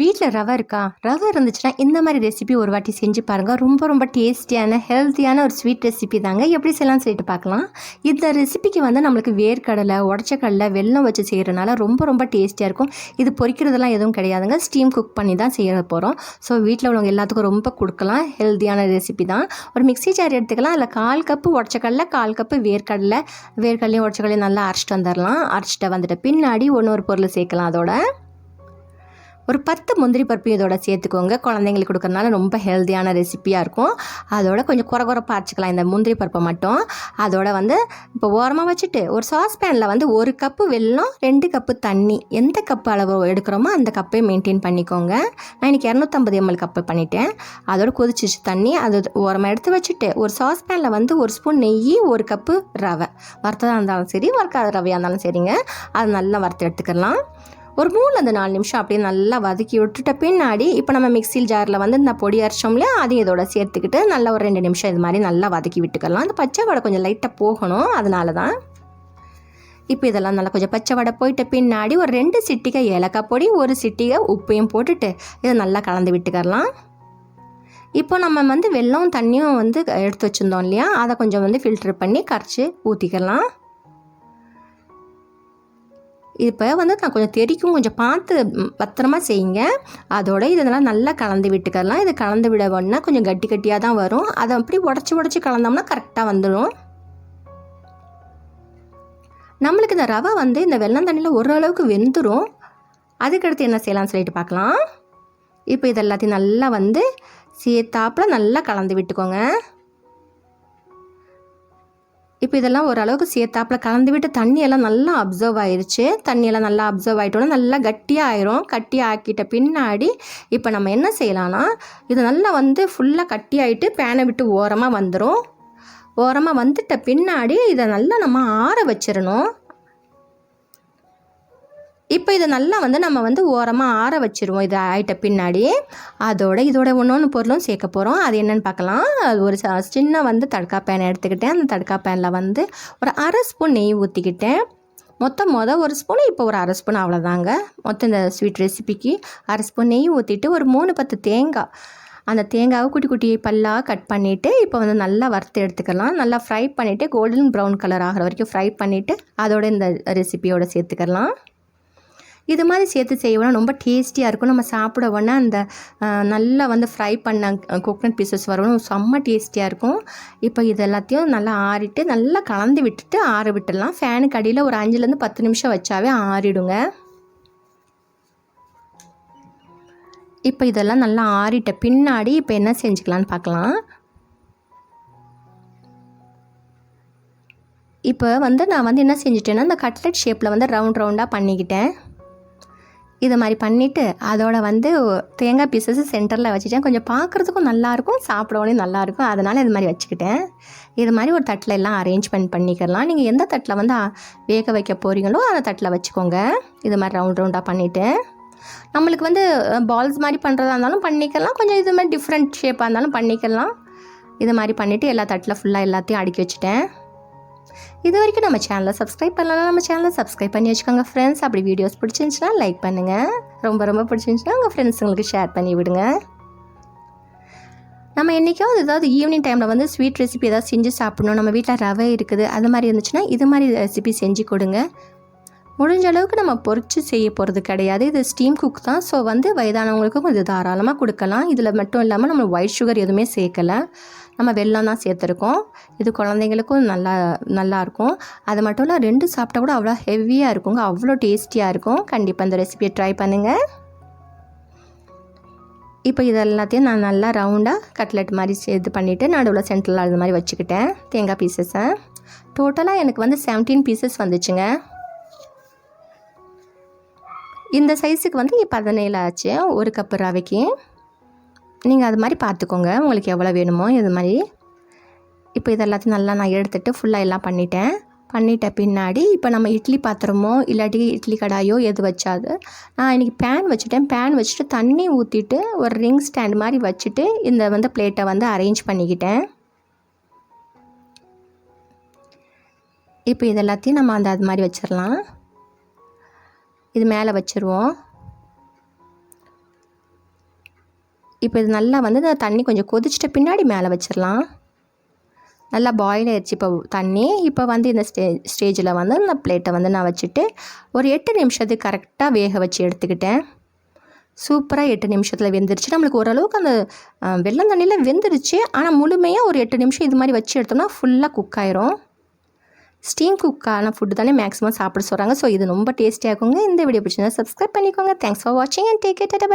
வீட்டில் ரவை இருக்கா? ரவை இருந்துச்சுன்னா இந்த மாதிரி ரெசிபி ஒரு வாட்டி செஞ்சு பாருங்கள் ரொம்ப ரொம்ப டேஸ்டியான ஹெல்த்தியான ஒரு ஸ்வீட் ரெசிபி தாங்க. எப்படி செய்யலாம்னு சொல்லிட்டு பார்க்கலாம். இந்த ரெசிபிக்கு வந்து நம்மளுக்கு வேர்க்கடலை உடச்ச கடலை வெல்லம் வச்சு செய்கிறனால ரொம்ப ரொம்ப டேஸ்டியாக இருக்கும். இது பொரிக்கிறதெல்லாம் எதுவும் கிடையாதுங்க. ஸ்டீம் குக் பண்ணி தான் செய்ய போகிறோம் ஸோ வீட்டில் உள்ளவங்க எல்லாத்துக்கும் ரொம்ப கொடுக்கலாம். ஹெல்த்தியான ரெசிபி தான். ஒரு மிக்ஸி ஜார் எடுத்துக்கலாம். அதில் கால் கப்பு உடச்ச கடலை கால் கப்பு வேர்க்கடலை. வேர்க்கடலையும் உடச்ச கடலையும் நல்லா அரைச்சிட்டு வந்துடலாம். அரைச்சிட்டு வந்துட்டு பின்னாடி ஒன்று ஒரு பொருள் சேர்க்கலாம் அதோட. ஒரு பத்து முந்திரி பருப்பு இதோட சேர்த்துக்கோங்க. குழந்தைங்களுக்கு கொடுக்கறனால ரொம்ப ஹெல்த்தியான ரெசிப்பியாக இருக்கும். அதோட கொஞ்சம் குறை குறைப்பாக அரைச்சிக்கலாம். இந்த முந்திரி பருப்பை மட்டும். அதோட வந்து இப்போ ஓரமாக வச்சுட்டு ஒரு சாஸ்பேனில் வந்து ஒரு கப்பு வெல்லம் ரெண்டு கப்பு தண்ணி. எந்த கப்பு அளவு எடுக்கிறோமோ அந்த கப்பே மெயின்டைன் பண்ணிக்கோங்க. நான் இன்றைக்கி இரநூத்தம்பது எம்எல் கப்பு பண்ணிட்டேன். அதோட கொதிச்சிச்சு தண்ணி. அது ஓரமாக எடுத்து வச்சுட்டு ஒரு சாஸ்பேனில் வந்து ஒரு ஸ்பூன் நெய் ஒரு கப்பு ரவை. வறுத்ததாக இருந்தாலும் சரி வறுக்காத ரவையாக இருந்தாலும் சரிங்க. அது நல்லா வறுத்து எடுத்துக்கலாம். ஒரு மூணு அந்த நாலு நிமிஷம் அப்படியே நல்லா வதக்கி விட்டுட்ட பின்னாடி இப்போ நம்ம மிக்சியில் ஜாரில் வந்து இந்த பொடி அரைச்சோம்ல அதையும் இதோட சேர்த்துக்கிட்டு நல்லா ஒரு ரெண்டு நிமிஷம் இது மாதிரி நல்லா வதக்கி விட்டுக்கலாம். அந்த பச்சை வடை கொஞ்சம் லைட்டாக போகணும் அதனால தான் இப்போ இதெல்லாம் நல்லா கொஞ்சம் பச்சை வடை போயிட்ட பின்னாடி ஒரு ரெண்டு சிட்டிகை ஏலக்காய் பொடி ஒரு சிட்டிகை உப்பையும் போட்டுட்டு இதை நல்லா கலந்து விட்டுக்கரலாம் இப்போ நம்ம வந்து வெல்லம் தண்ணியும் வந்து எடுத்து வச்சுருந்தோம் இல்லையா அதை கொஞ்சம் வந்து ஃபில்டர் பண்ணி கரைச்சி ஊற்றிக்கலாம் இப்போ வந்து நான் கொஞ்சம் தெரிக்கும் கொஞ்சம் பார்த்து பத்திரமா செய்யுங்க. அதோட இதெல்லாம் நல்லா கலந்து விட்டுக்கலாம். இது கலந்து விட வேணா கொஞ்சம் கட்டி கட்டியாக தான் வரும். அதை அப்படி உடச்சி உடச்சி கலந்தோம்னா கரெக்டாக வந்துடும் நம்மளுக்கு இந்த ரவை வந்து இந்த வெள்ளம் தண்ணியில் ஓரளவுக்கு வெந்துடும் அதுக்கடுத்து என்ன செய்யலாம்னு சொல்லிட்டு பார்க்கலாம். இப்போ இது எல்லாத்தையும் நல்லா வந்து சேர்த்தாப்பில் நல்லா கலந்து விட்டுக்கோங்க. இப்போ இதெல்லாம் ஓரளவுக்கு சேர்த்தாப்பில் கலந்து விட்டு தண்ணியெல்லாம் நல்லா அப்சர்வ் ஆயிடுச்சு தண்ணியெல்லாம் நல்லா அப்சர்வ் ஆகிட்டோன்னா நல்லா கட்டியாக ஆயிரும். கட்டி ஆக்கிட்ட பின்னாடி இப்போ நம்ம என்ன செய்யலாம்னா இது நல்லா வந்து ஃபுல்லாக கட்டி ஆகிட்டு பேனை விட்டு ஓரமாக வந்துடும் ஓரமாக வந்துட்ட பின்னாடி இதை நல்லா நம்ம ஆற வச்சிடணும் இப்போ இதை நல்லா வந்து நம்ம வந்து ஓரமாக ஆற வச்சிருவோம். இது ஆகிட்ட பின்னாடி. அதோட இதோட ஒன்று ஒன்று பொருளும் சேர்க்க போகிறோம் அது என்னென்னு பார்க்கலாம் அது ஒரு ச- சின்ன வந்து தடுக்கா பேன் எடுத்துக்கிட்டேன். அந்த தடுக்கா பேனில் வந்து ஒரு அரை ஸ்பூன் நெய் ஊற்றிக்கிட்டேன் மொத்தம் மொதல் ஒரு ஸ்பூன் இப்போ ஒரு அரை ஸ்பூன் அவ்வளோதாங்க மொத்தம் இந்த ஸ்வீட் ரெசிபிக்கு அரை ஸ்பூன் நெய் ஊற்றிட்டு ஒரு மூணு பத்து தேங்காய் அந்த தேங்காவை குட்டி குட்டி பல்லாக கட் பண்ணிவிட்டு இப்போ வந்து நல்லா வறுத்து எடுத்துக்கலாம். நல்லா ஃப்ரை பண்ணிவிட்டு கோல்டன் ப்ரௌன் கலர் ஆகிற வரைக்கும் ஃப்ரை பண்ணிவிட்டு அதோட இந்த ரெசிபியோடு சேர்த்துக்கலாம். இது மாதிரி சேர்த்து செய்வோம்னா ரொம்ப டேஸ்டியாக இருக்கும். நம்ம சாப்பிட அந்த நல்லா வந்து ஃப்ரை பண்ண கோகனட் பீசஸ் வரணும் செம்ம டேஸ்டியாக இருக்கும். இப்போ இது எல்லாத்தையும் நல்லா ஆறிட்டு நல்லா கலந்து விட்டுட்டு ஆற விட்டுடலாம். ஃபேனுக்கு அடியில் ஒரு அஞ்சுலேருந்து பத்து நிமிஷம் வச்சாவே ஆறிடுங்க. இப்போ இதெல்லாம் நல்லா ஆறிட்ட பின்னாடி இப்போ என்ன செஞ்சுக்கலான்னு பார்க்கலாம். இப்போ வந்து நான் வந்து என்ன செஞ்சிட்டேன்னா இந்த கட்லெட் ஷேப்பில் வந்து ரவுண்ட் ரவுண்டாக பண்ணிக்கிட்டேன். இது மாதிரி பண்ணிவிட்டு அதோட வந்து தேங்காய் பீசஸ் சென்டரில் வச்சுட்டேன். கொஞ்சம் பார்க்குறதுக்கும் நல்லாயிருக்கும் சாப்பிடவும் நல்லாயிருக்கும் அதனால் இது மாதிரி வச்சுக்கிட்டேன். இது மாதிரி ஒரு தட்டில் எல்லாம் அரேஞ்ச்மெண்ட் பண்ணிக்கலாம். நீங்கள் எந்த தட்டில் வந்து வேக வைக்க போகிறீங்களோ அந்த தட்டில் வச்சுக்கோங்க. இது மாதிரி ரவுண்ட் ரவுண்டாக பண்ணிவிட்டு நம்மளுக்கு வந்து பால்ஸ் மாதிரி பண்ணுறதா இருந்தாலும் பண்ணிக்கலாம். கொஞ்சம் இது மாதிரி டிஃப்ரெண்ட் ஷேப்பாக இருந்தாலும் பண்ணிக்கலாம். இது மாதிரி பண்ணிவிட்டு எல்லா தட்டில் ஃபுல்லாக எல்லாத்தையும் அடுக்கி வச்சுட்டேன். இது வரைக்கும் நம்ம சேனலை சப்ஸ்கிரைப் பண்ணலாம் நம்ம சேனலை சப்ஸ்கிரைப் பண்ணி வச்சுக்கோங்க ஃப்ரெண்ட்ஸ் அப்படி வீடியோஸ் பிடிச்சிருந்துச்சுன்னா லைக் பண்ணுங்கள் ரொம்ப ரொம்ப பிடிச்சிருந்துச்சுன்னா உங்கள் ஃப்ரெண்ட்ஸுங்களுக்கு ஷேர் பண்ணி விடுங்க. நம்ம என்றைக்காவது ஏதாவது ஈவினிங் டைமில் வந்து ஸ்வீட் ரெசிபி ஏதாவது செஞ்சு சாப்பிடணும். நம்ம வீட்டில் ரவை இருக்குது அது மாதிரி இருந்துச்சுன்னா இது மாதிரி ரெசிபி செஞ்சு கொடுங்க. முடிஞ்ச அளவுக்கு நம்ம பொறிச்சு செய்ய போகிறது கிடையாது. இது ஸ்டீம் குக் தான். ஸோ வந்து வயதானவங்களுக்கும் கொஞ்சம் தாராளமாக கொடுக்கலாம். இதில் மட்டும் இல்லாமல் நம்ம ஒயிட் சுகர் எதுவுமே சேர்க்கலை. நம்ம வெள்ளம் தான் சேர்த்துருக்கோம். இது குழந்தைங்களுக்கும் நல்லா நல்லாயிருக்கும் அது மட்டும் இல்லை ரெண்டு சாப்பிட்டா கூட அவ்வளோ ஹெவியாக இருக்குங்க. அவ்வளோ டேஸ்டியாக இருக்கும். கண்டிப்பாக இந்த ரெசிபியை ட்ரை பண்ணுங்கள் இப்போ இது எல்லாத்தையும் நான் நல்லா ரவுண்டாக கட்லெட் மாதிரி இது பண்ணிவிட்டு நடுவில் சென்டரில் அது மாதிரி வச்சுக்கிட்டேன். தேங்காய் பீசஸை டோட்டலாக எனக்கு வந்து 17 பீசஸ் வந்துச்சுங்க. இந்த சைஸுக்கு வந்து பதினேழு ஆச்சு. ஒரு கப்பு ரவைக்கு. நீங்கள் அது மாதிரி பார்த்துக்கோங்க. உங்களுக்கு எவ்வளோ வேணுமோ இது மாதிரி. இப்போ இது எல்லாத்தையும் நல்லா நான் எடுத்துகிட்டு ஃபுல்லாக எல்லாம் பண்ணிட்டேன். பண்ணிட்ட பின்னாடி இப்போ நம்ம இட்லி பாத்திரமோ இல்லாட்டி இட்லி கடாயோ எது வச்சாது. நான் இன்றைக்கி பேன் வச்சுட்டேன். பேன் வச்சுட்டு தண்ணி ஊற்றிட்டு ஒரு ரிங் ஸ்டாண்ட் மாதிரி வச்சுட்டு இந்த வந்து பிளேட்டை வந்து அரேஞ்ச் பண்ணிக்கிட்டேன். இப்போ இது எல்லாத்தையும் நம்ம அந்த அது மாதிரி வச்சிடலாம். இது மேலே வச்சுருவோம். இப்போ இது நல்லா வந்து இந்த தண்ணி கொஞ்சம் கொதிச்சிட்ட பின்னாடி மேலே வச்சிடலாம் நல்லா பாயில் ஆயிடுச்சு இப்போ தண்ணி. இப்போ வந்து இந்த ஸ்டே ஸ்டேஜில் வந்து இந்த பிளேட்டை வந்து நான் வச்சுட்டு ஒரு எட்டு நிமிஷத்துக்கு கரெக்டாக வேக வச்சு எடுத்துக்கிட்டேன். சூப்பராக எட்டு நிமிஷத்தில் வெந்துருச்சு. நம்மளுக்கு ஓரளவுக்கு அந்த வெள்ளம் தண்ணியில் வெந்துருச்சு. ஆனால் முழுமையாக ஒரு எட்டு நிமிஷம் இது மாதிரி வச்சு எடுத்தோம்னா ஃபுல்லாக குக் ஆயிரும். ஸ்டீம் குக்கான ஃபுட்டு தானே மேக்ஸிமம் சாப்பிட சொல்கிறாங்க ஸோ இது ரொம்ப டேஸ்டியாக இருக்குங்க. இந்த வீடியோ பிடிச்சிருந்தா சப்ஸ்கிரைப் பண்ணிக்கோங்க. தேங்க்ஸ் ஃபார் வாட்சிங் அண்ட் டேக் இட் பை